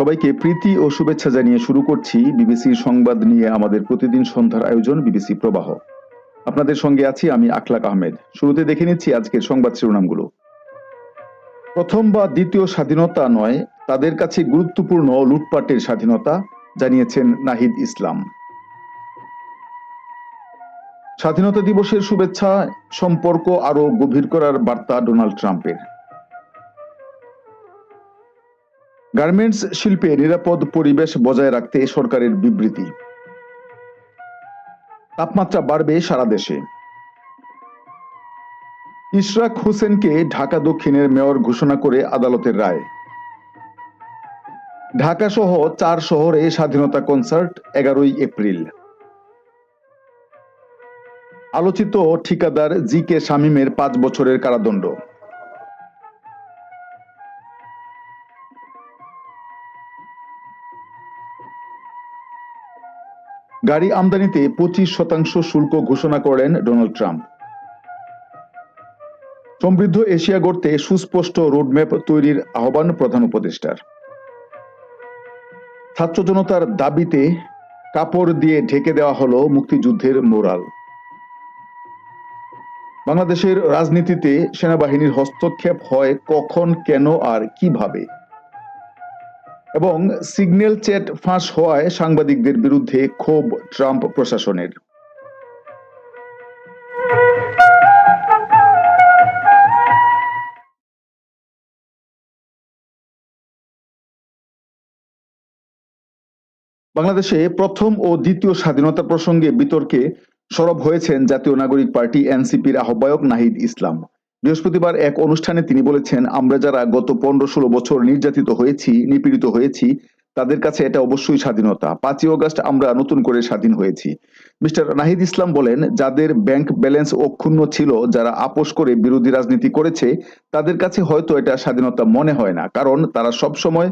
সবাইকে প্রীতি ও শুভেচ্ছা জানিয়ে শুরু করছি বিবিসির সংবাদ নিয়ে আমাদের প্রতিদিন সন্ধ্যার আয়োজন বিবিসি প্রবাহ। আপনাদের সঙ্গে আছি আমি আখলাক আহমেদ। শুরুতে দেখে নিচ্ছি আজকের সংবাদ শিরোনামগুলো। প্রথম বা দ্বিতীয় স্বাধীনতা নয়, তাদের কাছে গুরুত্বপূর্ণ লুটপাটের স্বাধীনতা, জানিয়েছেন নাহিদ ইসলাম। স্বাধীনতা দিবসের শুভেচ্ছা, সম্পর্ক আরও গভীর করার বার্তা ডোনাল্ড ট্রাম্পের। গার্মেন্টস শিল্পে নিরাপদ পরিবেশ বজায় রাখতে সরকারের বিবৃতি। তাপমাত্রা বাড়বে সারা দেশে। ইশরাক হোসেনকে ঢাকা দক্ষিণের মেয়র ঘোষণা করে আদালতের রায়। ঢাকা সহ চার শহরে স্বাধীনতা কনসার্ট এগারোই এপ্রিল। আলোচিত ঠিকাদার জি কে শামীমের পাঁচ বছরের কারাদণ্ড। গাড়ি আমদানিতে পঁচিশ শতাংশ শুল্ক ঘোষণা করেন ডোনাল্ড ট্রাম্প। সমৃদ্ধ এশিয়া গড়তে সুস্পষ্ট রোডম্যাপ তৈরির আহ্বান প্রধান উপদেষ্টার। ছাত্র জনতার দাবিতে কাপড় দিয়ে ঢেকে দেওয়া হলো মুক্তিযুদ্ধের মোরাল। বাংলাদেশের রাজনীতিতে সেনাবাহিনীর হস্তক্ষেপ হয় কখন, কেন আর কীভাবে? এবং সিগন্যাল চ্যাট ফাঁস হওয়ায় সাংবাদিকদের বিরুদ্ধে ক্ষোভ ট্রাম্প প্রশাসনের। বাংলাদেশে প্রথম ও দ্বিতীয় স্বাধীনতা প্রসঙ্গে বিতর্কে সরব হয়েছেন জাতীয় নাগরিক পার্টি এনসিপির আহ্বায়ক নাহিদ ইসলাম। বৃহস্পতিবার এক অনুষ্ঠানে তিনি বলেছেন, আমরা যারা গত পনেরো ষোলো বছর নির্যাতিত হয়েছি, নিপীড়িত হয়েছি, তাদের কাছে এটা অবশ্যই স্বাধীনতা। পাঁচই অগস্ট আমরা নতুন করে স্বাধীন হয়েছি। মিস্টার নাহিদ ইসলাম বলেন, যাদের ব্যাংক ব্যালেন্স অক্ষুণ্ণ ছিল, যারা আপোষ করে বিরোধী রাজনীতি করেছে, তাদের কাছে হয়তো এটা স্বাধীনতা মনে হয় না, কারণ তারা সব সময়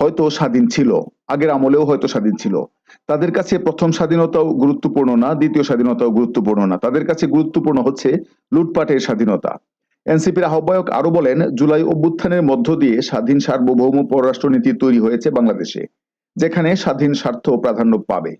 হয়তো স্বাধীন ছিল, আগের আমলেও হয়তো স্বাধীন ছিল। তাদের কাছে প্রথম স্বাধীনতাও গুরুত্বপূর্ণ না, দ্বিতীয় স্বাধীনতাও গুরুত্বপূর্ণ না। তাদের কাছে গুরুত্বপূর্ণ হচ্ছে লুটপাটের স্বাধীনতা। এনসিপির আহ্বায়ক আরও বলেন, জুলাই অভ্যুত্থানের মধ্য দিয়ে স্বাধীন সার্বভৌম পররাষ্ট্রনীতি তৈরি হয়েছে বাংলাদেশে, যেখানে স্বাধীন স্বার্থ প্রাধান্য পাবে।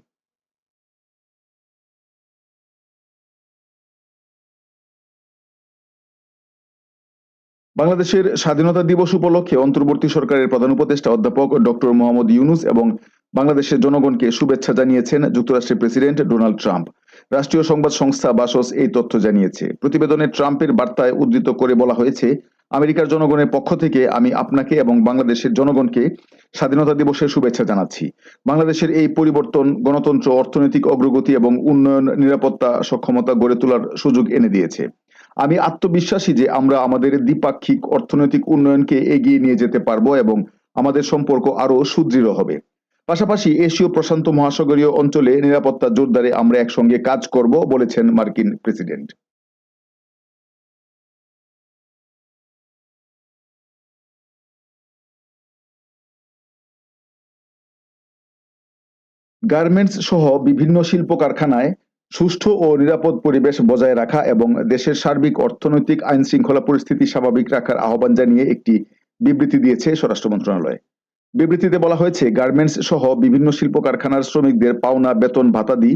বাংলাদেশের স্বাধীনতা দিবস উপলক্ষে অন্তর্বর্তী সরকারের প্রধান উপদেষ্টা অধ্যাপক ডক্টর মোহাম্মদ ইউনুস এবং বাংলাদেশের জনগণকে শুভেচ্ছা জানিয়েছেন যুক্তরাষ্ট্রের প্রেসিডেন্ট ডোনাল্ড ট্রাম্প। রাষ্ট্রীয় সংবাদ সংস্থা বাসস এই তথ্য জানিয়েছে। প্রতিবেদনে ট্রাম্পের বার্তায় উদ্ধৃত করে বলা হয়েছে, আমেরিকার জনগণের পক্ষ থেকে আমি আপনাকে এবং বাংলাদেশের জনগণকে স্বাধীনতা দিবসের শুভেচ্ছা জানাচ্ছি। বাংলাদেশের এই পরিবর্তন গণতন্ত্র, অর্থনৈতিক অগ্রগতি এবং উন্নয়ন, নিরাপত্তা, সক্ষমতা গড়ে তোলার সুযোগ এনে দিয়েছে। আমি আত্মবিশ্বাসী যে আমরা আমাদের দ্বিপাক্ষিক অর্থনৈতিক উন্নয়নকে এগিয়ে নিয়ে যেতে পারব এবং আমাদের সম্পর্ক আরও সুদৃঢ় হবে। পাশাপাশি এশীয় প্রশান্ত মহাসাগরীয় অঞ্চলে নিরাপত্তা জোরদারে আমরা একসঙ্গে কাজ করব, বলেছেন মার্কিন প্রেসিডেন্ট। গার্মেন্টস সহ বিভিন্ন শিল্প কারখানায় সুষ্ঠু ও নিরাপদ পরিবেশ বজায় রাখা এবং দেশের সার্বিক অর্থনৈতিক আইন শৃঙ্খলা পরিস্থিতি স্বাভাবিক রাখার আহ্বান জানিয়ে একটি বিবৃতি দিয়েছে স্বরাষ্ট্র মন্ত্রণালয়। বিবৃতিতে বলা হয়েছে, গার্মেন্টস সহ বিভিন্ন শিল্প কারখানার শ্রমিকদের পাওনা, বেতন, ভাতাদি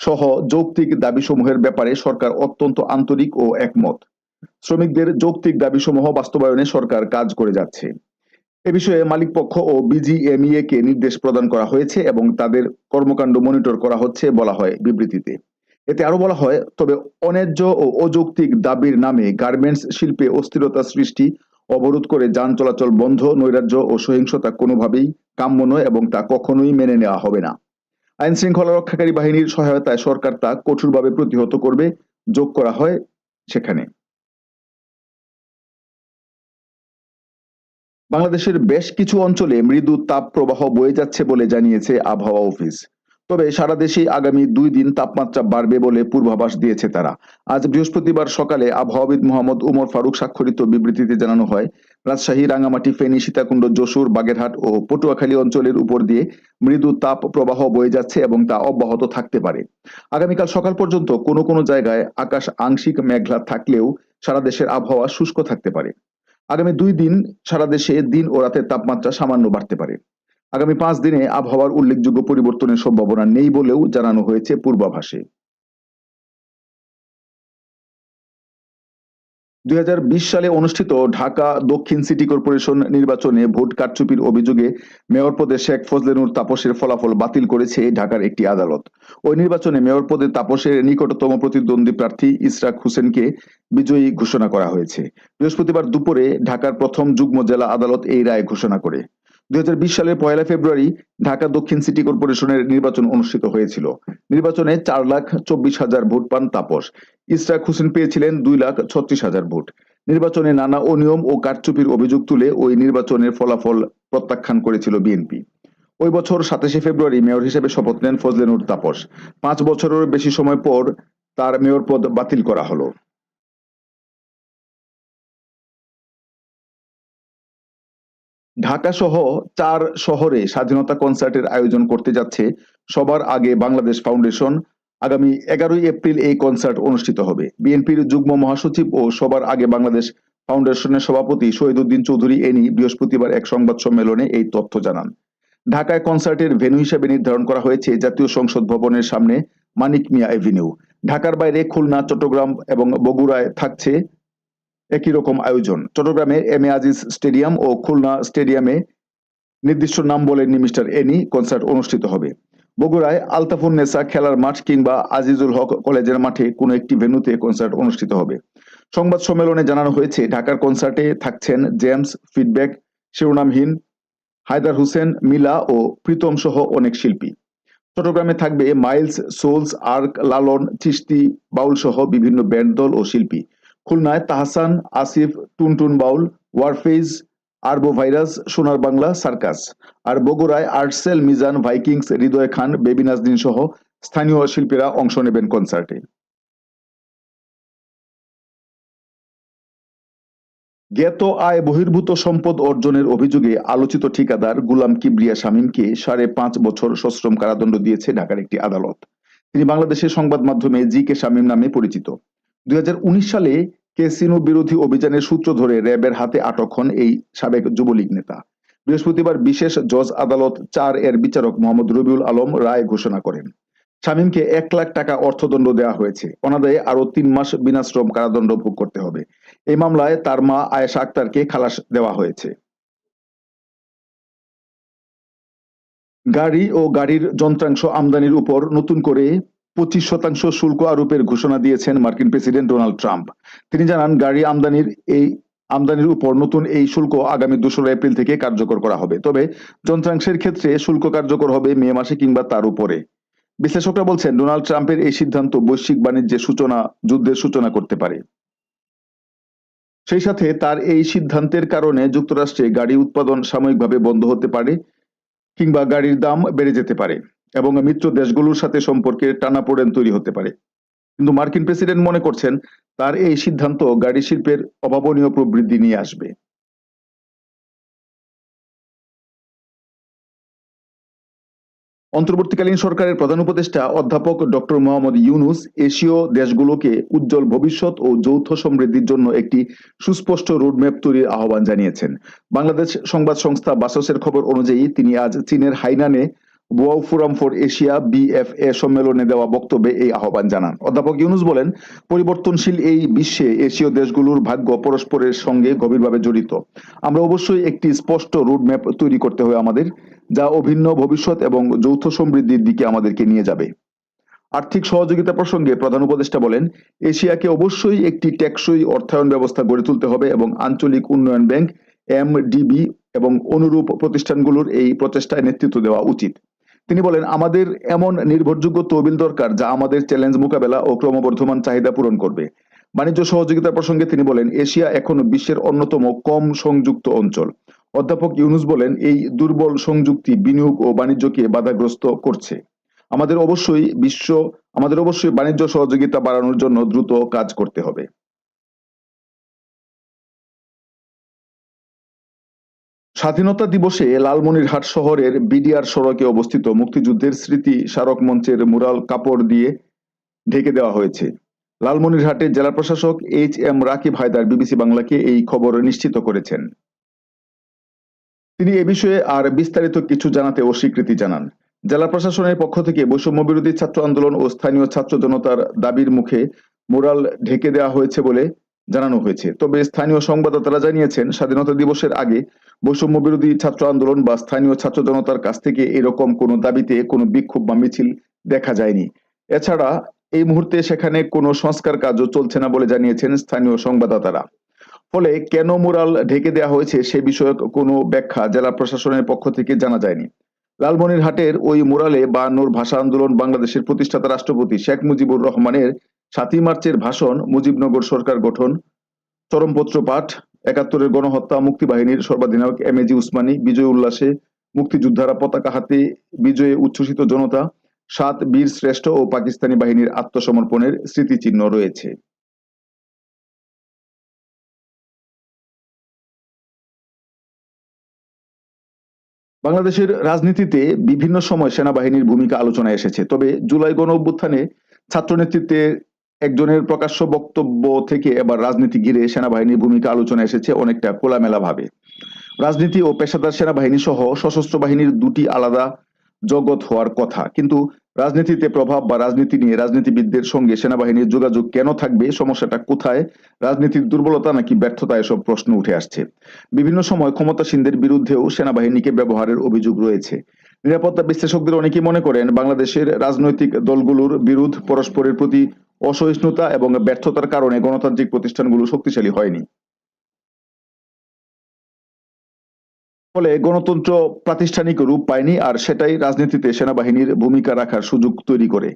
সহ যৌক্তিক দাবিসমূহের ব্যাপারে সরকার অত্যন্ত আন্তরিক ও একমত। শ্রমিকদের যৌক্তিক দাবিসমূহ বাস্তবায়নে সরকার কাজ করে যাচ্ছে। এ বিষয়ে মালিকপক্ষ ও বিজিএমইএ কে নির্দেশ প্রদান করা হয়েছে এবং তাদের কর্মকাণ্ড মনিটর করা হচ্ছে বলা হয় বিবৃতিতে। এতে আরও বলা হয়, তবে অন্যায্য ও অযৌক্তিক দাবির নামে গার্মেন্টস শিল্পে অস্থিরতা সৃষ্টি অবরোধ করে যান চলাচল বন্ধ, নৈরাজ্য ও সহিংসতা কোনোভাবেই কাম্য নয় এবং তা কখনোই মেনে নেওয়া হবে না। আইন শৃঙ্খলা রক্ষাকারী বাহিনীর সহায়তায় সরকার তা কঠোরভাবে প্রতিহত করবে, যোগ করা হয় সেখানে। বাংলাদেশের বেশ কিছু অঞ্চলে মৃদু তাপ প্রবাহ বয়ে যাচ্ছে বলে জানিয়েছে আবহাওয়া অফিস। তবে সারা দেশে আগামী দুই দিন তাপমাত্রা বাড়বে বলে পূর্বাভাস দিয়েছে তারা। আজ বৃহস্পতিবার সকালে আবহাওয়াবিদ মোহাম্মদ উমর ফারুক স্বাক্ষরিত বিবৃতিতে জানানো হয়, রাজশাহী, রাঙ্গামাটি, ফেনী, সীতাকুণ্ড, যশোর, বাগেরহাট ও পটুয়াখালী অঞ্চলের উপর দিয়ে মৃদু তাপ প্রবাহ বয়ে যাচ্ছে এবং তা অব্যাহত থাকতে পারে। আগামীকাল সকাল পর্যন্ত কোনো কোনো জায়গায় আকাশ আংশিক মেঘলা থাকলেও সারা দেশের আবহাওয়া শুষ্ক থাকতে পারে। আগামী দুই দিন সারা দেশে দিন ও রাতের তাপমাত্রা সামান্য বাড়তে পারে। আগামী পাঁচ দিনে আবহাওয়ার উল্লেখযোগ্য পরিবর্তনের সম্ভাবনা নেই বলেও জানানো হয়েছে পূর্বাভাসে। দুই হাজার বিশ সালে অনুষ্ঠিত ঢাকা দক্ষিণ সিটি কর্পোরেশন নির্বাচনে ভোট কারচুপির অভিযোগে মেয়র পদে শেখ ফজলেনুর তাপসের ফলাফল বাতিল করেছে ঢাকার একটি আদালত। ওই নির্বাচনে মেয়র পদে তাপসের নিকটতম প্রতিদ্বন্দ্বী প্রার্থী ইসরাক হোসেনকে বিজয়ী ঘোষণা করা হয়েছে। বৃহস্পতিবার দুপুরে ঢাকার প্রথম যুগ্ম জেলা আদালত এই রায় ঘোষণা করে। দু হাজার বিশ সালের পয়লা ফেব্রুয়ারি ঢাকা দক্ষিণ সিটি কর্পোরেশনের নির্বাচন অনুষ্ঠিত হয়েছিল। নির্বাচনে চার লাখ চব্বিশ হাজার ভোট পান তাপস। ইসরাক হোসেন পেয়েছিলেন দুই লাখ ছত্রিশ হাজার ভোট। নির্বাচনে নানা অনিয়ম ও কারচুপির অভিযোগ তুলে ওই নির্বাচনের ফলাফল প্রত্যাখ্যান করেছিল বিএনপি। ওই বছর সাতাশে ফেব্রুয়ারি মেয়র হিসেবে শপথ নেন ফজলে ফজলেনুর তাপস। পাঁচ বছরের বেশি সময় পর তার মেয়র পদ বাতিল করা হলো। ঢাকা সহ চার শহরে স্বাধীনতা কনসার্টের আয়োজন করতে যাচ্ছে। সবার আগে বাংলাদেশ ফাউন্ডেশন। আগামী এগারোই এপ্রিল এই কনসার্ট অনুষ্ঠিত হবে। বিএনপির যুগ্ম মহাসচিব ও সবার আগে বাংলাদেশ ফাউন্ডেশনের সভাপতি শহীদুদ্দিন চৌধুরী এনি বৃহস্পতিবার এক সংবাদ সম্মেলনে এই তথ্য জানান। ঢাকায় কনসার্টের ভেন্যু হিসেবে নির্ধারণ করা হয়েছে জাতীয় সংসদ ভবনের সামনে মানিক মিয়া এভিনিউ। ঢাকার বাইরে খুলনা, চট্টগ্রাম এবং বগুড়ায় থাকছে একই রকম আয়োজন। চট্টগ্রামে এম এ আজিজ স্টেডিয়াম ও খুলনা স্টেডিয়ামে নির্দিষ্ট নাম বলেননি মিস্টার এনি, কনসার্ট অনুষ্ঠিত হবে। বগুড়ায় আলতাফুন নেসা খেলার মাঠ কিংবা আজিজুল হক কলেজের মাঠে কোনো একটি ভেন্যুতে কনসার্ট অনুষ্ঠিত হবে। সংবাদ সম্মেলনে জানানো হয়েছে, ঢাকার কনসার্টে থাকছেন জেমস, ফিডব্যাক, শিরোনামহীন হায়দার হোসেন, মিলা ও প্রীতম সহ অনেক শিল্পী। চট্টগ্রামে থাকবে Miles, Souls, Ark, Lalon Chishty Baul সহ বিভিন্ন ব্যান্ড দল ও শিল্পী। খুলনায় Tahsan, Asif, Tuntun Baul Warfaze Arbovirus, Sonar Bangla, circus. আর বগুড়ায় Artcell, Mizan, Vikings, Hridoy Khan, baby নাজদিন সহ স্থানীয় শিল্পীরা অংশ নেবেন কনসার্টে। জ্ঞাত আয় বহির্ভূত সম্পদ অর্জনের অভিযোগে আলোচিত ঠিকাদার গুলাম কিবরিয়া শামীমকে সাড়ে পাঁচ বছর সশ্রম কারাদণ্ড দিয়েছে ঢাকার একটি আদালত। তিনি বাংলাদেশের সংবাদ মাধ্যমে জি কে শামীম নামে পরিচিত। দুই হাজার উনিশ সালে কেসিনো বিরোধী অভিযানের সূত্র ধরে র্যাবের হাতে আটক হন এই সাবেক যুবলীগ নেতা। বৃহস্পতিবার বিশেষ জজ আদালত চার এর বিচারক মোহাম্মদ রবিউল আলম রায় ঘোষণা করেন। শামীমকে এক লাখ টাকা অর্থদণ্ড দেওয়া হয়েছে। অনাদায়ে আরও তিন মাস বিনাশ্রম কারাদণ্ড ভোগ করতে হবে। এই মামলায় তার মা আয়েশা আক্তারকে খালাস দেওয়া হয়েছে। গাড়ি ও গাড়ির যন্ত্রাংশ আমদানির উপর নতুন করে পঁচিশ শতাংশ শুল্ক আরোপের ঘোষণা দিয়েছেন মার্কিন প্রেসিডেন্ট ডোনাল্ড ট্রাম্প। তিনি জানান, গাড়ি আমদানির এই, আমদানির উপর নতুন এই শুল্ক আগামী দোসরা এপ্রিল থেকে কার্যকর করা হবে। তবে যন্ত্রাংশের ক্ষেত্রে শুল্ক কার্যকর হবে মে মাসে কিংবা তার উপরে। বিশ্লেষকরা বলছেন, ডোনাল্ড ট্রাম্পের এই সিদ্ধান্ত বৈশ্বিক বাণিজ্যের সূচনা, যুদ্ধের সূচনা করতে পারে। সেই সাথে তার এই সিদ্ধান্তের কারণে যুক্তরাষ্ট্রে গাড়ি উৎপাদন সাময়িকভাবে বন্ধ হতে পারে কিংবা গাড়ির দাম বেড়ে যেতে পারে। এবং মিত্র দেশগুলোর সাথে সম্পর্কে টানাপোড়েন তৈরি হতে পারে। কিন্তু মার্কিন প্রেসিডেন্ট মনে করছেন, তার এই সিদ্ধান্ত গাড়ি শিল্পের অভাবনীয় প্রবৃদ্ধি নিয়ে আসবে। অন্তর্বর্তীকালীন সরকারের প্রধান উপদেষ্টা অধ্যাপক ডক্টর মোহাম্মদ ইউনুস এশীয় দেশগুলোকে উজ্জ্বল ভবিষ্যৎ ও যৌথ সমৃদ্ধির জন্য একটি সুস্পষ্ট রোডম্যাপ তৈরির আহ্বান জানিয়েছেন। বাংলাদেশ সংবাদ সংস্থা বাসসের খবর অনুযায়ী তিনি আজ চীনের হাইনানে Boao forum for Asia BFA সম্মেলনে দেওয়া বক্তব্যে এই আহ্বান জানান। অধ্যাপক ইউনুস বলেন, পরিবর্তনশীল এই বিশ্বে এশীয় দেশগুলোর ভাগ্য পরস্পরের সঙ্গে গভীরভাবে জড়িত। আমরা অবশ্যই একটি স্পষ্ট রোডম্যাপ তৈরি করতে হবে আমাদের, যা অভিন্ন ভবিষ্যৎ এবং যৌথ সমৃদ্ধির দিকে আমাদেরকে নিয়ে যাবে। আর্থিক সহযোগিতা প্রসঙ্গে প্রধান উপদেষ্টা বলেন, এশিয়াকে অবশ্যই একটি টেকসই অর্থায়ন ব্যবস্থা গড়ে তুলতে হবে এবং আঞ্চলিক উন্নয়ন ব্যাংক, এমডিবি এবং অনুরূপ প্রতিষ্ঠানগুলোর এই প্রচেষ্টায় নেতৃত্ব দেওয়া উচিত। তিনি বলেন, আমাদের এমন নির্ভরযোগ্য তহবিল দরকার যা আমাদের চ্যালেঞ্জ মোকাবেলা ও ক্রমবর্ধমান চাহিদা পূরণ করবে। বাণিজ্য সহযোগিতা প্রসঙ্গে তিনি বলেন, এশিয়া এখন বিশ্বের অন্যতম কম সংযুক্ত অঞ্চল। অধ্যাপক ইউনুস বলেন, এই দুর্বল সংযুক্তি বিনিয়োগ ও বাণিজ্যকে বাধাগ্রস্ত করছে। আমাদের অবশ্যই বিশ্ব, আমাদের অবশ্যই বাণিজ্য সহযোগিতা বাড়ানোর জন্য দ্রুত কাজ করতে হবে। স্বাধীনতা দিবসে লালমনিরহাট শহরের বিডিআর সড়কে অবস্থিত মুক্তিযুদ্ধের স্মৃতি স্মারক মঞ্চের মুরাল কাপড় দিয়ে ঢেকে দেওয়া হয়েছে। লালমনিরহাটের জেলা প্রশাসক H M Rakib Haider BBC বাংলাকে এই খবর নিশ্চিত করেছেন। তিনি এ বিষয়ে আর বিস্তারিত কিছু জানাতে অস্বীকৃতি জানান। জেলা প্রশাসনের পক্ষ থেকে বৈষম্য বিরোধী ছাত্র আন্দোলন ও স্থানীয় ছাত্র জনতার দাবির মুখে মোরাল ঢেকে দেওয়া হয়েছে বলে জানানো হয়েছে। তবে স্থানীয় সংবাদদাতারা জানিয়েছেন, স্বাধীনতা দিবসের আগে বৈষম্য বিরোধী ছাত্র আন্দোলন বা স্থানীয় ছাত্র জনতার কাছ থেকে এরকম কোনো দাবিতে কোনো বিক্ষোভ বা মিছিল দেখা যায়নি। এছাড়া এই মুহূর্তে সেখানে কোনো সংস্কার কাজও চলছে না বলে জানিয়েছেন স্থানীয় সংবাদদাতারা। ফলে কেন মুরাল ঢেকে দেওয়া হয়েছে সে বিষয়ক কোনো ব্যাখ্যা জেলা প্রশাসনের পক্ষ থেকে জানা যায়নি। লালমনিরহাটের ওই মুরালে বায়ান্নর ভাষা আন্দোলন বাংলাদেশের প্রতিষ্ঠাতা রাষ্ট্রপতি শেখ মুজিবুর রহমানের সাতই মার্চের ভাষণ মুজিবনগর সরকার গঠন। চরমপত্র পাঠ, একাত্তরের গণহত্যা, মুক্তিবাহিনীর সর্বাধিনায়ক এম এ জি উসমানী, বিজয় উল্লাসে মুক্তিযোদ্ধারা পতাকা হাতে বিজয়ে উচ্ছ্বসিত জনতা। সাত বীর শ্রেষ্ঠ ও পাকিস্তানি বাহিনীর আত্মসমর্পণের স্মৃতিচিহ্ন রয়েছে। বাংলাদেশের রাজনীতিতে বিভিন্ন সময় সেনাবাহিনীর ভূমিকা আলোচনায় এসেছে, তবে জুলাই গণ অভ্যুত্থানে ছাত্র নেতৃত্বে একজনের প্রকাশ্য বক্তব্য থেকে এবার রাজনীতি ঘিরে সেনাবাহিনীর ভূমিকা আলোচনা এসেছে অনেকটা খোলামেলা ভাবে রাজনীতি ও পেশাদার সেনাবাহিনী সহ সশস্ত্র বাহিনীর দুটি আলাদা জগৎ হওয়ার কথা। কিন্তু রাজনীতিতে প্রভাব বা রাজনীতি নিয়ে রাজনীতিবিদদের সঙ্গে সেনাবাহিনীর যোগাযোগ কেন থাকবে, সমস্যাটা কোথায়, রাজনীতির দুর্বলতা নাকি ব্যর্থতা, এসব প্রশ্ন উঠে আসছে। বিভিন্ন সময় ক্ষমতাসীনদের বিরুদ্ধেও সেনাবাহিনীকে ব্যবহারের অভিযোগ রয়েছে। নিরাপত্তা বিশ্লেষকদের অনেকেই মনে করেন, বাংলাদেশের রাজনৈতিক দলগুলোর বিরোধ পরস্পরের প্রতি অসহিষ্ণুতা এবং ব্যর্থতার কারণে গণতান্ত্রিক প্রতিষ্ঠানগুলো শক্তিশালী হয়নি। ফলে গণতন্ত্র প্রাতিষ্ঠানিক রূপ পায়নি আর সেটাই রাজনীতিতে সেনাবাহিনীর ভূমিকা রাখার সুযোগ তৈরি করে।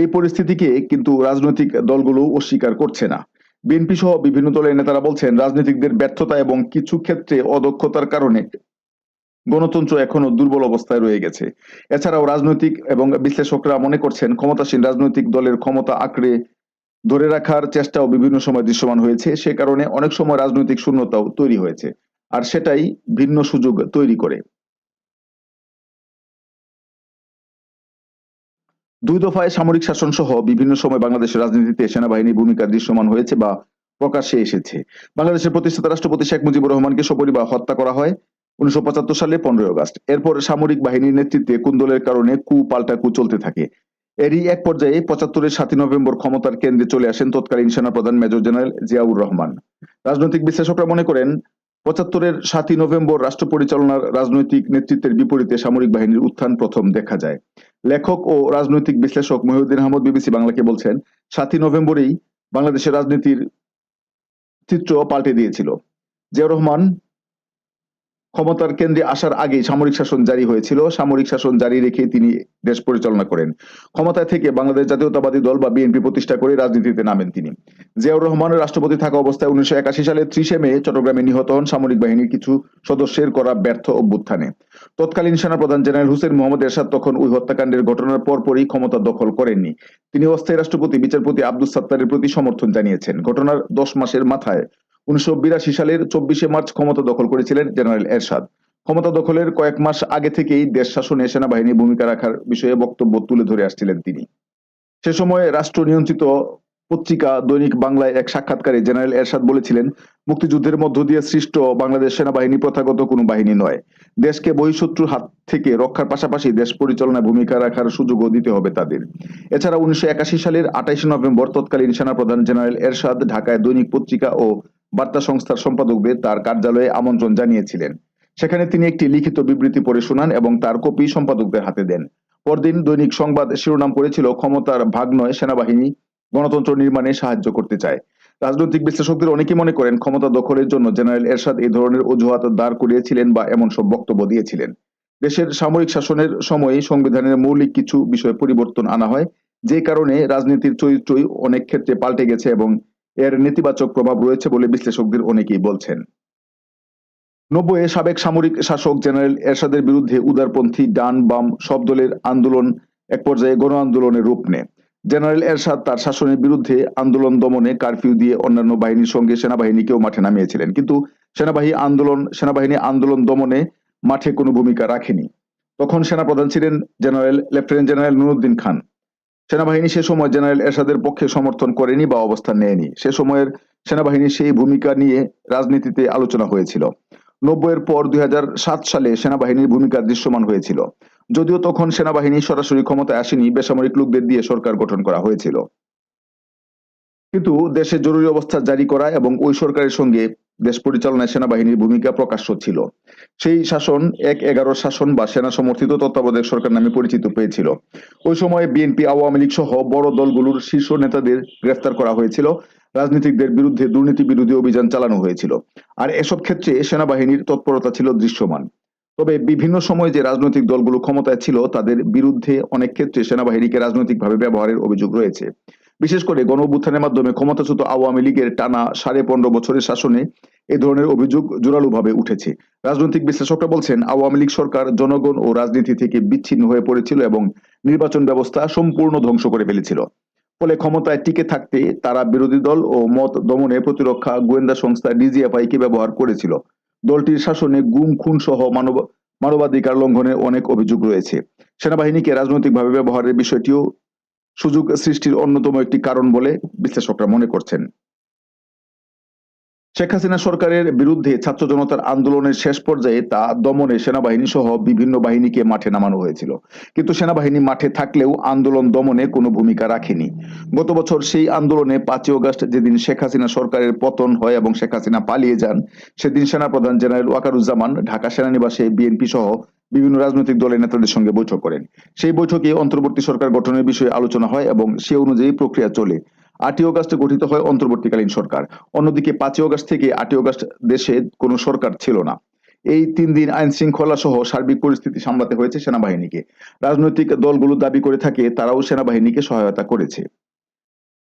এই পরিস্থিতিকে কিন্তু রাজনৈতিক দলগুলো অস্বীকার করছে না। বিএনপি সহ বিভিন্ন দলের নেতারা বলছেন, রাজনীতিকদের ব্যর্থতা এবং কিছু ক্ষেত্রে অদক্ষতার কারণে গণতন্ত্র এখনও দুর্বল অবস্থায় রয়ে গেছে। এছাড়াও রাজনৈতিক এবং বিশ্লেষকরা মনে করছেন, ক্ষমতাসীন রাজনৈতিক দলের ক্ষমতা আঁকড়ে ধরে রাখার চেষ্টাও বিভিন্ন সময় দৃশ্যমান হয়েছে। সে কারণে অনেক সময় রাজনৈতিক শূন্যতাও তৈরি হয়েছে। আর সেটাই ভিন্ন সুযোগ তৈরি করে। দুই দফায় সামরিক শাসন সহ বিভিন্ন সময় বাংলাদেশের রাজনীতিতে সেনাবাহিনীর ভূমিকা দৃশ্যমান হয়েছে বা প্রকাশ্যে এসেছে। বাংলাদেশের প্রতিষ্ঠাতা রাষ্ট্রপতি শেখ মুজিবুর রহমানকে সপরিবার হত্যা করা হয় উনিশশো পঁচাত্তর সালে পনেরোই আগস্ট। এরপর সামরিক বাহিনীর নেতৃত্বে কুন্দলের কারণে কু পাল্টা কু চলতে থাকে। এরই এক পর্যায়ে পঁচাত্তরের সাতই নভেম্বর ক্ষমতার কেন্দ্রে চলে আসেন তৎকালীন সেনাপ্রধান মেজর জেনারেল জিয়াউর রহমান। রাজনৈতিক বিশ্লেষকরা মনে করেন, পঁচাত্তরের সাতই নভেম্বর রাষ্ট্র পরিচালনার রাজনৈতিক নেতৃত্বের বিপরীতে সামরিক বাহিনীর উত্থান প্রথম দেখা যায়। লেখক ও রাজনৈতিক বিশ্লেষক মহিউদ্দিন আহমদ বিবিসি বাংলাকে বলছেন, সাতই নভেম্বরেই বাংলাদেশের রাজনীতির চিত্র পাল্টে দিয়েছিল। জিয়াউর রহমান ক্ষমতার কেন্দ্রে আসার আগেই সামরিক শাসন জারি হয়েছিল। সামরিক শাসন জারি রেখে তিনি দেশ পরিচালনা করেন। ক্ষমতায় থেকে বাংলাদেশ জাতীয়তাবাদী দল বা বিএনপি প্রতিষ্ঠা করে রাজনীতিতে নামেন তিনি। জিয়াউর রহমানের রাষ্ট্রপতি থাকা অবস্থায় উনিশশো একাশি সালে ত্রিশে মে চট্টগ্রামে নিহত হন সামরিক বাহিনীর কিছু সদস্যের করা ব্যর্থ অভ্যুত্থানে। তৎকালীন সেনাপ্রধান জেনারেল হুসেন মোহাম্মদ এরশাদ তখন ওই হত্যাকাণ্ডের ঘটনার পরপরই ক্ষমতা দখল করেননি। তিনি অস্থায়ী রাষ্ট্রপতি বিচারপতি আব্দুস সাত্তারের প্রতি সমর্থন জানিয়েছেন। ঘটনার দশ মাসের মাথায় উনিশশো বিরাশি সালের চব্বিশে মার্চ ক্ষমতা দখল করেছিলেন জেনারেল এরশাদ। ক্ষমতা দখলের কয়েক মাস আগে থেকেই দেশ শাসনে সেনাবাহিনী ভূমিকা রাখার বিষয়ে বক্তব্য তুলে ধরে আসছিলেন তিনি। সে সময় রাষ্ট্র নিয়ন্ত্রিত পত্রিকা দৈনিক বাংলায় এক সাক্ষাৎকারে জেনারেল এরশাদ বলেছিলেন, মুক্তিযুদ্ধের মধ্য দিয়ে সৃষ্ট বাংলাদেশ সেনাবাহিনী প্রথাগত কোনো বাহিনী নয়। দেশকে বহিঃশত্রুর হাত থেকে রক্ষার পাশাপাশি দেশ পরিচালনায় ভূমিকা রাখার সুযোগও দিতে হবে তাদের। এছাড়া উনিশশো একাশি সালের আঠাইশে নভেম্বর তৎকালীন সেনাপ্রধান জেনারেল এরশাদ ঢাকায় দৈনিক পত্রিকা ও বার্তা সংস্থার সম্পাদকদের তার কার্যালয়ে আমন্ত্রণ জানিয়েছিলেন। সেখানে তিনি একটি লিখিত বিবৃতি পড়ে শোনান এবং তার কপি সম্পাদকদের হাতে দেন। পরদিন দৈনিক সংবাদ শিরোনাম করেছিল ক্ষমতার ভাগ নয় সেনাবাহিনী গণতন্ত্র নির্মাণে সাহায্য করতে চায়। রাজনৈতিক বিশ্লেষকদের অনেকে মনে করেন, ক্ষমতা দখলের জন্য জেনারেল এরশাদ এই ধরনের অজুহাত দাঁড় করিয়েছিলেন বা এমন সব বক্তব্য দিয়েছিলেন। দেশের সামরিক শাসনের সময়ে সংবিধানের মৌলিক কিছু বিষয়ে পরিবর্তন আনা হয়, যে কারণে রাজনীতির চরিত্রই অনেক ক্ষেত্রে পাল্টে গেছে এবং এর নেতিবাচক প্রভাব রয়েছে বলে বিশ্লেষকদের অনেকেই বলছেন। নব্বইয়ে সাবেক সামরিক শাসক জেনারেল এরশাদের বিরুদ্ধে উদারপন্থী ডান বাম সব দলের আন্দোলন এক পর্যায়ে গণ আন্দোলনের রূপ নেয়। জেনারেল এরশাদ তার শাসনের বিরুদ্ধে আন্দোলন দমনে কারফিউ দিয়ে অন্যান্য বাহিনীর সঙ্গে সেনাবাহিনীকেও মাঠে নামিয়েছিলেন। কিন্তু সেনাবাহিনী আন্দোলন সেনাবাহিনী আন্দোলন দমনে মাঠে কোনো ভূমিকা রাখেনি। তখন সেনাপ্রধান ছিলেন general, lieutenant general Nuruddin Khan. সেনাবাহিনী সে সময় জেনারেল এরশাদের পক্ষে সমর্থন করেনি বা অবস্থান নেয়নি। সে সময়ের সেনাবাহিনীর সেই ভূমিকা নিয়ে রাজনীতিতে আলোচনা হয়েছিল। নব্বইয়ের পর দুই হাজার সাত সালে সেনাবাহিনীর ভূমিকা দৃশ্যমান হয়েছিল। যদিও তখন সেনাবাহিনী সরাসরি ক্ষমতায় আসেনি, বেসামরিক লোকদের দিয়ে সরকার গঠন করা হয়েছিল। কিন্তু দেশে জরুরি অবস্থা জারি করা এবং ওই সরকারের সঙ্গে দেশ পরিচালনায় সেনাবাহিনীর ভূমিকা প্রকাশ্য ছিল। সেই শাসন এক এগারো শাসন বা সেনা সমর্থিত তত্ত্বাবধায়ক সরকার নামে পরিচিত পেয়েছিল। ওই সময় বিএনপি, আওয়ামী লীগ সহ বড় দলগুলোর শীর্ষ নেতাদের গ্রেফতার করা হয়েছিল। রাজনীতিকদের বিরুদ্ধে দুর্নীতি বিরোধী অভিযান চালানো হয়েছিল। আর এসব ক্ষেত্রে সেনাবাহিনীর তৎপরতা ছিল দৃশ্যমান। তবে বিভিন্ন সময় যে রাজনৈতিক দলগুলো ক্ষমতায় ছিল, তাদের বিরুদ্ধে অনেক ক্ষেত্রে সেনাবাহিনীকে রাজনৈতিকভাবে ব্যবহারের অভিযোগ রয়েছে। বিশেষ করে গণ মাধ্যমে ক্ষমতাচ্যুত আওয়ামী লীগের টানা সাড়ে পনেরো বছরের শাসনে এ ধরনের অভিযোগ জোরালোভাবে উঠেছে। রাজনৈতিক বিশ্লেষকরা বলছেন, আওয়ামী লীগ সরকার জনগণ ও রাজনীতি থেকে বিচ্ছিন্ন হয়ে পড়েছিল এবং নির্বাচন ব্যবস্থা সম্পূর্ণ ধ্বংস করে ফেলেছিল। ফলে ক্ষমতায় টিকে থাকতে তারা বিরোধী দল ও মত দমনে প্রতিরক্ষা গোয়েন্দা সংস্থা ডিজিএফআই কে ব্যবহার করেছিল। দলটির শাসনে গুম, খুন সহ মানব, মানবাধিকার লঙ্ঘনের অনেক অভিযোগ রয়েছে। সেনাবাহিনীকে রাজনৈতিকভাবে ব্যবহারের বিষয়টিও সুযোগ সৃষ্টির অন্যতম একটি কারণ বলে বিশ্লেষকরা মনে করছেন। শেখ হাসিনা সরকারের বিরুদ্ধে ছাত্র জনতার আন্দোলনের শেষ পর্যায়ে তা দমনে সেনাবাহিনী সহ বিভিন্ন বাহিনীকে মাঠে নামানো হয়েছিল। কিন্তু সেনাবাহিনী মাঠে থাকলেও আন্দোলন দমনে কোনো ভূমিকা রাখেনি। গত বছর সেই আন্দোলনে পাঁচই অগস্ট যেদিন শেখ হাসিনা সরকারের পতন হয় এবং শেখ হাসিনা পালিয়ে যান, সেদিন সেনাপ্রধান জেনারেল ওয়াকারুজ্জামান ঢাকা সেনানিবাসে বিএনপি সহ বিভিন্ন রাজনৈতিক দলের নেতাদের সঙ্গে বৈঠক করেন। সেই বৈঠকে অন্তর্বর্তী সরকার গঠনের বিষয়ে আলোচনা হয় এবং সে অনুযায়ী প্রক্রিয়া চলে। আটই অগস্টে গঠিত হয় অন্তর্বর্তীকালীন সরকার। অন্যদিকে পাঁচই অগস্ট থেকে আটই অগস্ট দেশে কোনো সরকার ছিল না। এই তিন দিন আইন শৃঙ্খলা সহ সার্বিক পরিস্থিতি সামলাতে হয়েছে সেনাবাহিনীকে। রাজনৈতিক দলগুলো দাবি করে থাকে, তারাও সেনাবাহিনীকে সহায়তা করেছে।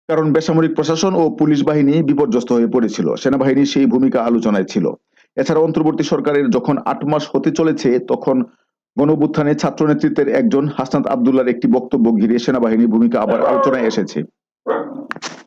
কারণ বেসামরিক প্রশাসন ও পুলিশ বাহিনী বিপর্যস্ত হয়ে পড়েছিল। সেনাবাহিনীর সেই ভূমিকা আলোচনায় ছিল। এছাড়া অন্তর্বর্তী সরকারের যখন আট মাস হতে চলেছে, তখন গণঅভ্যুত্থানে ছাত্র নেতৃত্বের একজন হাসনাত আবদুল্লার একটি বক্তব্য ঘিরে সেনাবাহিনীর ভূমিকা আবার আলোচনায় এসেছে। Thank you.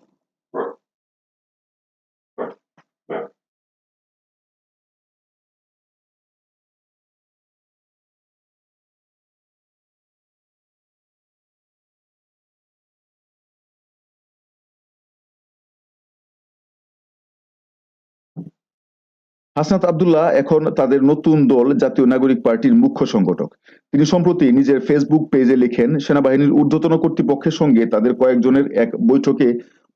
হাসনাত আবদুল্লাহ এখন তাদের নতুন দল জাতীয় নাগরিক পার্টির মুখ্য সংগঠক। তিনি সম্প্রতি নিজের ফেসবুক পেজে লেখেন, সেনাবাহিনীর ঊর্ধ্বতন কর্তৃপক্ষের সঙ্গে তাদের কয়েকজনের এক বৈঠকে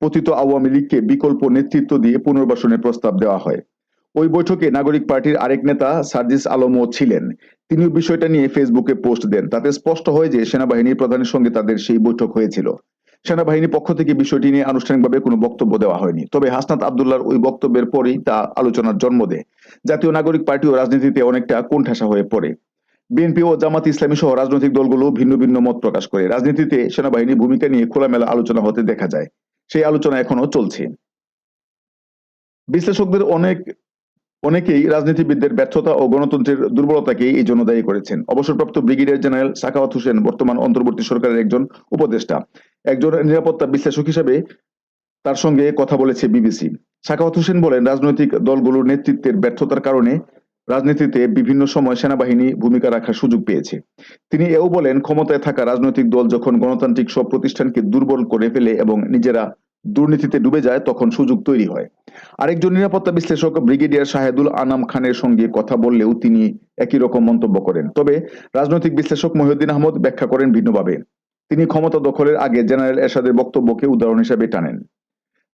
পতিত আওয়ামী লীগকে বিকল্প নেতৃত্ব দিয়ে পুনর্বাসনের প্রস্তাব দেওয়া হয়। ওই বৈঠকে নাগরিক পার্টির আরেক নেতা সার্জিস আলমও ছিলেন। তিনিও বিষয়টা নিয়ে ফেসবুকে পোস্ট দেন। তাতে স্পষ্ট হয় যে সেনাবাহিনীর প্রধানের সঙ্গে তাদের সেই বৈঠক হয়েছিল। সেনাবাহিনীর পক্ষ থেকে বিষয়টি নিয়ে আনুষ্ঠানিকভাবে কোনো বক্তব্য দেওয়া হয়নি। তবে হাসনাত আবদুল্লার ওই বক্তব্যের পরেই তা আলোচনার জন্ম দেয়। জাতীয় নাগরিক পার্টিও রাজনীতিতে অনেকটা কোণঠাসা হয়ে পড়ে। বিএনপি ও জামাত ইসলামী সহ রাজনৈতিক দলগুলো ভিন্ন ভিন্ন মত প্রকাশ করে। রাজনীতিতে সেনাবাহিনীর ভূমিকা নিয়ে খোলামেলা আলোচনা হতে দেখা যায়। সেই আলোচনা এখনও চলছে। বিশ্লেষকদের অনেক, অনেকেই রাজনীতিবিদদের ব্যর্থতা ও গণতন্ত্রের দুর্বলতাকে এই জন্য দায়ী করেছেন। অবসরপ্রাপ্ত ব্রিগেডিয়ার জেনারেল সাকাওয়াত হোসেন বর্তমান অন্তর্বর্তী সরকারের একজন উপদেষ্টা। একজন নিরাপত্তা বিশ্লেষক হিসেবে তার সঙ্গে কথা বলেছে বিবিসি। সাকাওয়াত হোসেন বলেন, রাজনৈতিক দলগুলোর নেতৃত্বের ব্যর্থতার কারণে রাজনীতিতে বিভিন্ন সময় সেনাবাহিনী ভূমিকা রাখার সুযোগ পেয়েছে। তিনি এও বলেন, ক্ষমতায় থাকা রাজনৈতিক দল যখন গণতান্ত্রিক সব প্রতিষ্ঠানকে দুর্বল করে ফেলে এবং নিজেরা দুর্নীতিতে ডুবে যায়, তখন সুযোগ তৈরি হয়। আরেকজন নিরাপত্তা বিশ্লেষক ব্রিগেডিয়ার শাহেদুল আনাম খানের সঙ্গে কথা বললেও তিনি একই রকম মন্তব্য করেন। তবে রাজনৈতিক বিশ্লেষক মহিউদ্দিন আহমদ ব্যাখ্যা করেন ভিন্নভাবে। তিনি ক্ষমতা দখলের আগে জেনারেল এরশাদের বক্তব্যকে উদাহরণ হিসেবে টানেন।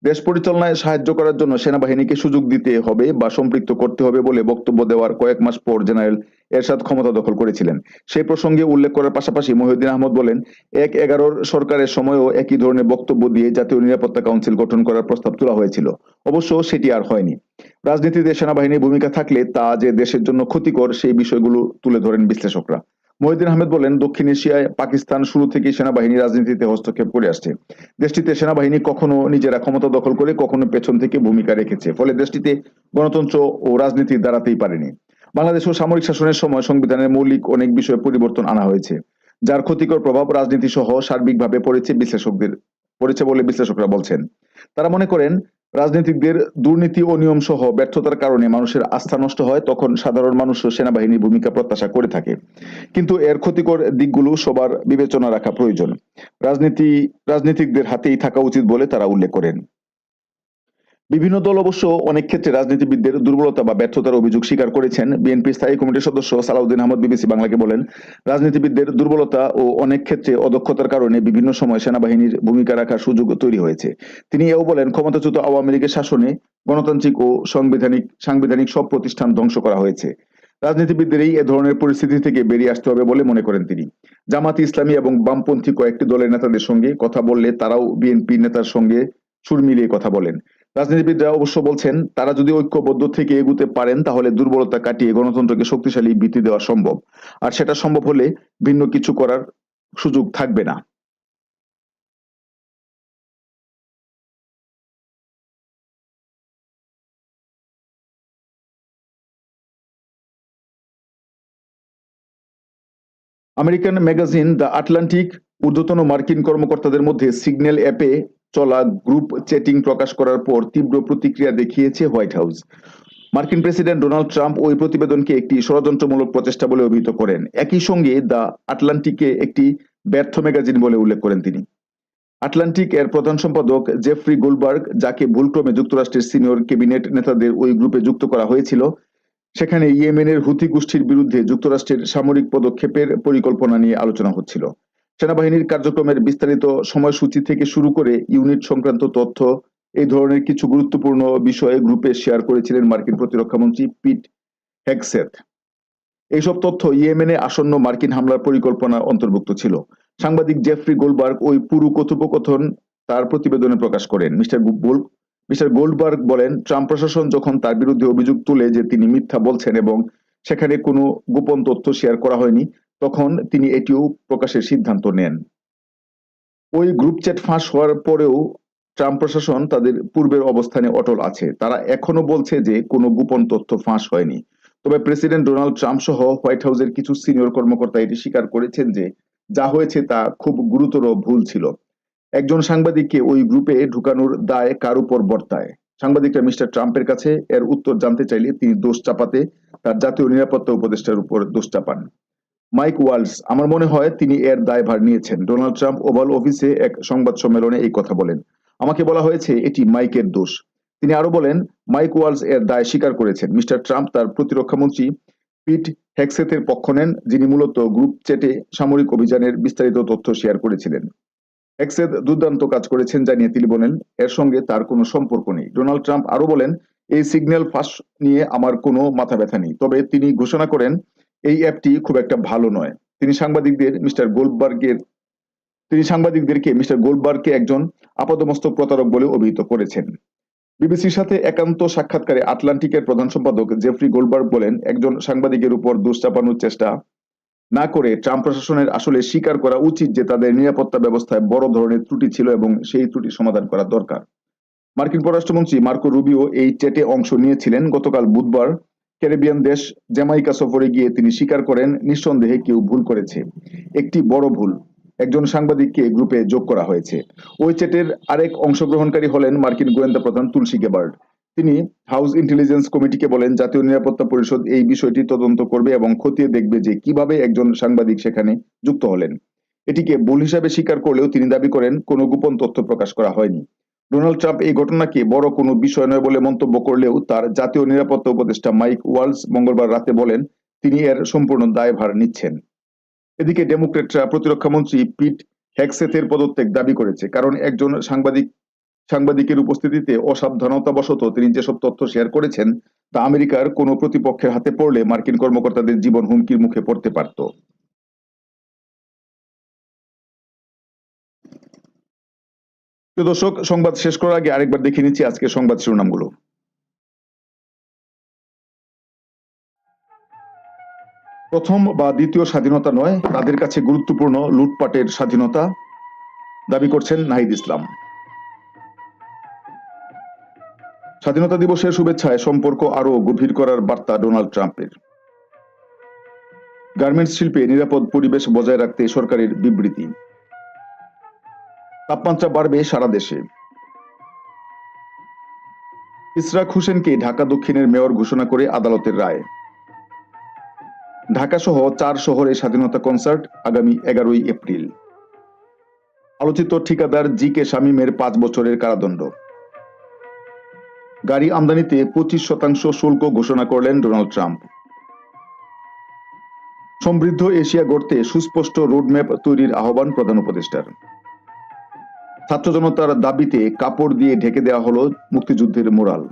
দেশ পরিচালনায় সাহায্য করার জন্য সেনাবাহিনীকে সুযোগ দিতে হবে বা সম্পৃক্ত করতে হবে বলে বক্তব্য দেওয়ার কয়েক মাস পর জেনারেল এরশাদ ক্ষমতা দখল করেছিলেন। সেই প্রসঙ্গে উল্লেখ করার পাশাপাশি মহিউদ্দিন আহমদ বলেন, এক এগারোর সরকারের সময়ও একই ধরনের বক্তব্য দিয়ে জাতীয় নিরাপত্তা কাউন্সিল গঠন করার প্রস্তাব তোলা হয়েছিল। অবশ্য সেটি আর হয়নি। রাজনীতিতে সেনাবাহিনীর ভূমিকা থাকলে তা যে দেশের জন্য ক্ষতিকর সেই বিষয়গুলো তুলে ধরেন বিশ্লেষকরা। মহিউদ্দিন আহমেদ বলেন, দক্ষিণ এশিয়ায় পাকিস্তান শুরু থেকেই সেনাবাহিনী রাজনীতিতে হস্তক্ষেপ করে আসছে। দেশটিতে সেনাবাহিনী কখনো নিজেরা ক্ষমতা দখল করে, কখনো পেছন থেকে ভূমিকা রেখেছে। ফলে দেশটিতে গণতন্ত্র ও রাজনীতি দাঁড়াতেই পারেনি। বাংলাদেশেও সামরিক শাসনের সময় সংবিধানের মৌলিক অনেক বিষয়ে পরিবর্তন আনা হয়েছে, যার ক্ষতিকর প্রভাব রাজনীতি সহ সার্বিকভাবে পড়েছে বিশ্লেষকদের, পড়েছে বলে বিশ্লেষকরা বলছেন। তারা মনে করেন রাজনীতিকদের দুর্নীতি ও নিয়ম সহ ব্যর্থতার কারণে মানুষের আস্থা নষ্ট হয়, তখন সাধারণ মানুষও সেনাবাহিনীর ভূমিকা প্রত্যাশা করে থাকে। কিন্তু এর ক্ষতিকর দিকগুলো সবার বিবেচনা রাখা প্রয়োজন। রাজনীতি, রাজনীতিকদের হাতেই থাকা উচিত বলে তারা উল্লেখ করেন। বিভিন্ন দল অবশ্য অনেক ক্ষেত্রে রাজনীতিবিদদের দুর্বলতা বা ব্যর্থতার অভিযোগ স্বীকার করেছেন। বিএনপি স্থায়ী কমিটির সদস্য সালাউদ্দিন আহমদ বিবিসি বাংলাকে বলেন, রাজনীতিবিদদের দুর্বলতা ও অনেক ক্ষেত্রে অদক্ষতার কারণে বিভিন্ন সময় সেনাবাহিনীর ভূমিকা রাখার সুযোগ তৈরি হয়েছে। তিনি এও বলেন, ক্ষমতাচ্যুত আওয়ামী লীগের শাসনে গণতান্ত্রিক ও সাংবিধানিক সাংবিধানিক সব প্রতিষ্ঠান ধ্বংস করা হয়েছে। রাজনীতিবিদদেরই এ ধরনের পরিস্থিতি থেকে বেরিয়ে আসতে হবে বলে মনে করেন তিনি। জামাত ইসলামী এবং বামপন্থী কয়েকটি দলের নেতাদের সঙ্গে কথা বললে তারাও বিএনপি নেতার সঙ্গে সুর মিলিয়ে কথা বলেন। রাজনীতিবিদরা অবশ্য বলছেন, তারা যদি ঐক্যবদ্ধ থেকে এগুতে পারেন, তাহলে দুর্বলতা কাটিয়ে গণতন্ত্রকে শক্তিশালী ভিত্তি দেওয়া সম্ভব। আর সেটা সম্ভব হলে ভিন্ন কিছু করার সুযোগ থাকবে না। আমেরিকান ম্যাগাজিন দ্য আটলান্টিক, ঊর্ধ্বতন মার্কিন কর্মকর্তাদের মধ্যে সিগন্যাল অ্যাপে চলা গ্রুপ চ্যাটিং প্রকাশ করার পর তীব্র প্রতিক্রিয়া দেখিয়েছে হোয়াইট হাউস মার্কিন প্রেসিডেন্ট ডোনাল্ড ট্রাম্প ওই প্রতিবেদনকে একটি ষড়যন্ত্রমূলক প্রচেষ্টা বলে অভিহিত করেন। একই সঙ্গে দ্য আটলান্টিকে একটি ব্যর্থ ম্যাগাজিন বলে উল্লেখ করেন তিনি। আটলান্টিক এর প্রধান সম্পাদক জেফ্রি গোলবার্গ, যাকে ভুলক্রমে যুক্তরাষ্ট্রের সিনিয়র ক্যাবিনেট নেতাদের ওই গ্রুপে যুক্ত করা হয়েছিল, সেখানে ইয়েমেনের হুথি গোষ্ঠীর বিরুদ্ধে যুক্তরাষ্ট্রের সামরিক পদক্ষেপের পরিকল্পনা নিয়ে আলোচনা হচ্ছিল। সেনাবাহিনীর কার্যক্রমের বিস্তারিত সময়সূচি থেকে শুরু করে ইউনিট সংক্রান্ত তথ্য এই ধরনের কিছু গুরুত্বপূর্ণ বিষয়ে গ্রুপে শেয়ার করেছিলেন মার্কিন প্রতিরক্ষামন্ত্রী পিট হেগসেথ। এইসব তথ্য ইয়েমেনে আসন্ন মার্কিন হামলার পরিকল্পনা অন্তর্ভুক্ত ছিল। সাংবাদিক জেফ্রি গোলবার্গ ওই পুরো কথোপকথন তার প্রতিবেদনে প্রকাশ করেন। মিস্টার মিস্টার গোল্ডবার্গ বলেন, ট্রাম্প প্রশাসন যখন তার বিরুদ্ধে অভিযোগ তুলে যে তিনি মিথ্যা বলছেন এবং সেখানে কোনো গোপন তথ্য শেয়ার করা হয়নি তখন তিনি এটিও প্রকাশের সিদ্ধান্ত নেন। ওই গ্রুপ চ্যাট ফাঁস হওয়ার পরেও ট্রাম্প প্রশাসন তাদের পূর্বের অবস্থানে অটল আছে। তারা এখনও বলছে যে কোনো গোপন তথ্য ফাঁস হয়নি। তবে প্রেসিডেন্ট ডোনাল্ড ট্রাম্প সহ হোয়াইট হাউসের কিছু সিনিয়র কর্মকর্তা এটি স্বীকার করেছেন যে যা হয়েছে তা খুব গুরুতর ভুল ছিল। একজন সাংবাদিককে ওই গ্রুপে ঢুকানোর দায় কার উপর বর্তায়? সাংবাদিকরা মিস্টার ট্রাম্পের কাছে। এর উত্তর জানতে চাইলে তিনি দোষ চাপাতে তার জাতীয় নিরাপত্তা উপদেষ্টার উপর দোষ চাপান। মাইক ওয়ালস, আমার মনে হয় তিনি এর দায়ভার নিয়েছেন। ডোনাল্ড ট্রাম্প ওভাল অফিসে এক সংবাদ সম্মেলনে এই কথা বলেন। আমাকে বলা হয়েছে, এটি মাইকের দোষ। তিনি আরও বলেন, মাইক ওয়ালস এর দায় স্বীকার করেছেন। মিস্টার ট্রাম্প তার প্রতিরক্ষামন্ত্রী পিট হেক্সেথের পক্ষ নেন, যিনি মূলত গ্রুপ চ্যাটে সামরিক অভিযানের বিস্তারিত তথ্য শেয়ার করেছিলেন। হেক্সেথ দুর্দান্ত কাজ করেছেন জানিয়ে তিনি বলেন, এর সঙ্গে তার কোনো সম্পর্ক নেই। ডোনাল্ড ট্রাম্প আরও বলেন, এই সিগন্যাল ফাঁস নিয়ে আমার কোনো মাথা ব্যথা নেই। তবে তিনি ঘোষণা করেন এই অ্যাপটি খুব একটা ভালো নয়। তিনি সাংবাদিকদের মিস্টার গোলবার্গের, তিনি সাংবাদিকদেরকে মিস্টার গোলবার্গকে একজন আপাদমস্তক প্রতারক বলে অভিহিত করেছেন। বিবিসির সাথে একান্ত সাক্ষাৎকারে আটলান্টিকের প্রধান সম্পাদক জেফ্রি গোলবার্গ বলেন, একজন সাংবাদিকের উপর দোষ চাপানোর চেষ্টা না করে ট্রাম্প প্রশাসনের আসলে স্বীকার করা উচিত যে তাদের নিরাপত্তা ব্যবস্থায় বড় ধরনের ত্রুটি ছিল এবং সেই ত্রুটি সমাধান করা দরকার। মার্কিন পররাষ্ট্রমন্ত্রী মার্কো রুবিও এই চ্যাটে অংশ নিয়েছিলেন। গতকাল বুধবার ক্যারিবিয়ান দেশ জ্যামাইকা সফরে গিয়ে তিনি স্বীকার করেন, নিঃসন্দেহে কেউ ভুল করেছে। একটি বড় ভুল, একজন সাংবাদিককে গ্রুপে যোগ করা হয়েছে। ওই চ্যাটের আরেক অংশগ্রহণকারী হলেন মার্কিন গোয়েন্দা প্রধান তুলসী গেবার্ড। তিনি হাউস ইন্টেলিজেন্স কমিটিকে বলেন, জাতীয় নিরাপত্তা পরিষদ এই বিষয়টি তদন্ত করবে এবং খতিয়ে দেখবে যে কীভাবে একজন সাংবাদিক সেখানে যুক্ত হলেন। এটিকে ভুল হিসাবে স্বীকার করলেও তিনি দাবি করেন, কোনো গোপন তথ্য প্রকাশ করা হয়নি। ডোনাল্ড ট্রাম্প এই ঘটনাকে বড় কোনো বিষয় নয় বলে মন্তব্য করলেও তার জাতীয় নিরাপত্তা উপদেষ্টা মাইক ওয়ালস মঙ্গলবার রাতে বলেন, তিনি এর সম্পূর্ণ দায়ভার নিচ্ছেন। এদিকে ডেমোক্রেটরা প্রতিরক্ষামন্ত্রী পিট হ্যাকসেথের পদত্যাগ দাবি করেছে, কারণ একজন সাংবাদিক, সাংবাদিকের উপস্থিতিতে অসাবধানতাবশত তিনি যেসব তথ্য শেয়ার করেছেন, তা আমেরিকার কোনো প্রতিপক্ষের হাতে পড়লে মার্কিন কর্মকর্তাদের জীবন হুমকির মুখে পড়তে পারত। প্রিয় দর্শক, সংবাদ শেষ করার আগে আরেকবার দেখে নিচ্ছি আজকের সংবাদ শিরোনামগুলো। প্রথম বা দ্বিতীয় স্বাধীনতা নয়, তাদের কাছে গুরুত্বপূর্ণ লুটপাটের স্বাধীনতা দাবি করছেন নাহিদ ইসলাম। স্বাধীনতা দিবসের শুভেচ্ছায় সম্পর্ক আরও গভীর করার বার্তা ডোনাল্ড ট্রাম্পের। গার্মেন্টস শিল্পে নিরাপদ পরিবেশ বজায় রাখতে সরকারের বিবৃতি। তাপমাত্রা বাড়বে সারা দেশে। ইসরাক হোসেনকে ঢাকা দক্ষিণের মেয়র ঘোষণা করে আদালতের রায়। ঢাকা সহ চার শহরে স্বাধীনতা কনসার্ট আগামী এগারোই এপ্রিল। আলোচিত ঠিকাদার জি কে শামীমের পাঁচ বছরের কারাদণ্ড। গাড়ি আমদানিতে পঁচিশ শতাংশ শুল্ক ঘোষণা করলেন ডোনাল্ড ট্রাম্প। সমৃদ্ধ এশিয়া গড়তে সুস্পষ্ট রোডম্যাপ তৈরির আহ্বান প্রধান উপদেষ্টার। ছাত্র জনতার দাবিতে কাপড় দিয়ে ঢেকে দেওয়া হলো মুক্তিযুদ্ধের মোরাল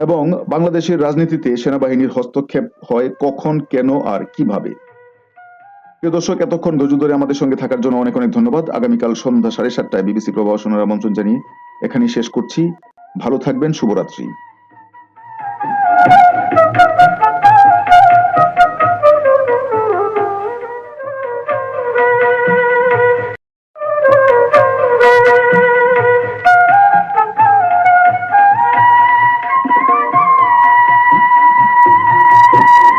এবং বাংলাদেশের রাজনীতিতে সেনাবাহিনীর হস্তক্ষেপ হয় কখন, কেন, আর কীভাবে? প্রিয় দর্শক, এতক্ষণ ধৈর্য ধরে আমাদের সঙ্গে থাকার জন্য অনেক অনেক ধন্যবাদ। আগামীকাল সন্ধ্যা সাড়ে সাতটায় বিবিসি প্রবাহ শোনার আমন্ত্রণ জানিয়ে এখানেই শেষ করছি। ভালো থাকবেন, শুভরাত্রি।